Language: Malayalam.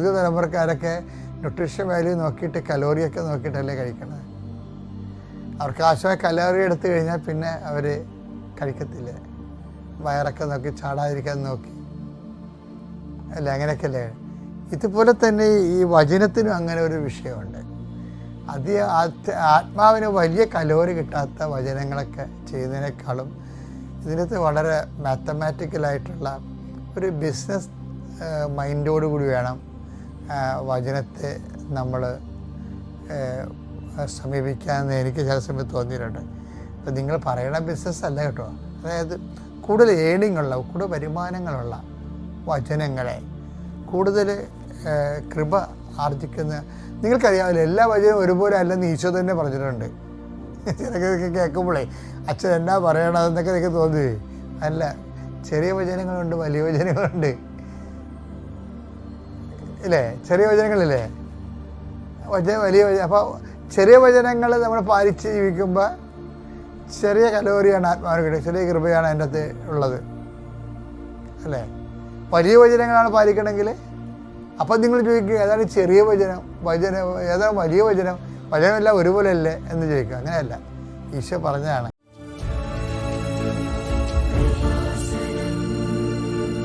പുതിയ തലമുറക്കാരൊക്കെ ന്യൂട്രീഷൻ വാല്യൂ നോക്കിയിട്ട് കലോറിയൊക്കെ നോക്കിയിട്ടല്ലേ കഴിക്കണത്? അവർക്ക് ആവശ്യമായ കലോറി എടുത്തു കഴിഞ്ഞാൽ പിന്നെ അവർ കഴിക്കത്തില്ല. വയറൊക്കെ നോക്കി ചാടാതിരിക്കാൻ നോക്കി. അല്ല? അങ്ങനെയൊക്കെ അല്ലേ ഇതുപോലെ തന്നെ ഈ വചനത്തിനും അങ്ങനെ ഒരു വിഷയമുണ്ട്. അത് ആത്മ- ആത്മാവിന് വലിയ കലോറി കിട്ടാത്ത വചനങ്ങളൊക്കെ ചെയ്യുന്നതിനേക്കാളും ഇതിനകത്ത് വളരെ മാത്തമാറ്റിക്കലായിട്ടുള്ള ഒരു ബിസിനസ് മൈൻഡോട് കൂടി വേണം വചനത്തെ നമ്മൾ സമീപിക്കാമെന്ന് എനിക്ക് ചില സമയത്ത് തോന്നിയിട്ടുണ്ട്. ഇപ്പം നിങ്ങൾ പറയണ ബിസിനസ് അല്ല കേട്ടോ. അതായത് കൂടുതൽ ഏണിംഗ് ഉള്ള കൂടുതൽ വരുമാനങ്ങളുള്ള വചനങ്ങളെ കൂടുതൽ കൃപ ആർജിക്കുന്ന നിങ്ങൾക്കറിയാമല്ലോ എല്ലാ വചനവും ഒരുപോലെ അല്ലെന്ന് ഈശോ തന്നെ പറഞ്ഞിട്ടുണ്ട്. ചിലക്കൊക്കെ കേൾക്കുമ്പോഴേ അച്ഛൻ എന്നാ പറയണതെന്നൊക്കെ എനിക്ക് തോന്നി അല്ല ചെറിയ വചനങ്ങളുണ്ട് വലിയ വചനങ്ങളുണ്ട്. ഇല്ലേ? ചെറിയ വചനങ്ങളില്ലേ? വചന വലിയ അപ്പോൾ ചെറിയ വചനങ്ങൾ നമ്മൾ പാലിച്ച് ജീവിക്കുമ്പോൾ ചെറിയ കലോറിയാണ് ആത്മാവിന് കിട്ടുക. ചെറിയ കൃപയാണ് അതിന്റെ അകത്ത് ഉള്ളത്. അല്ലേ? വലിയ വചനങ്ങളാണ് പാലിക്കണമെങ്കിൽ അപ്പം നിങ്ങൾ ചോദിക്കുക ഏതാണ് ചെറിയ വചനം? വചനം ഏതാണ് വലിയ വചനം? വചനമെല്ലാം ഒരുപോലെ അല്ലേ എന്ന് ചോദിക്കുക. അങ്ങനെയല്ല. ഈശോ പറഞ്ഞതാണ്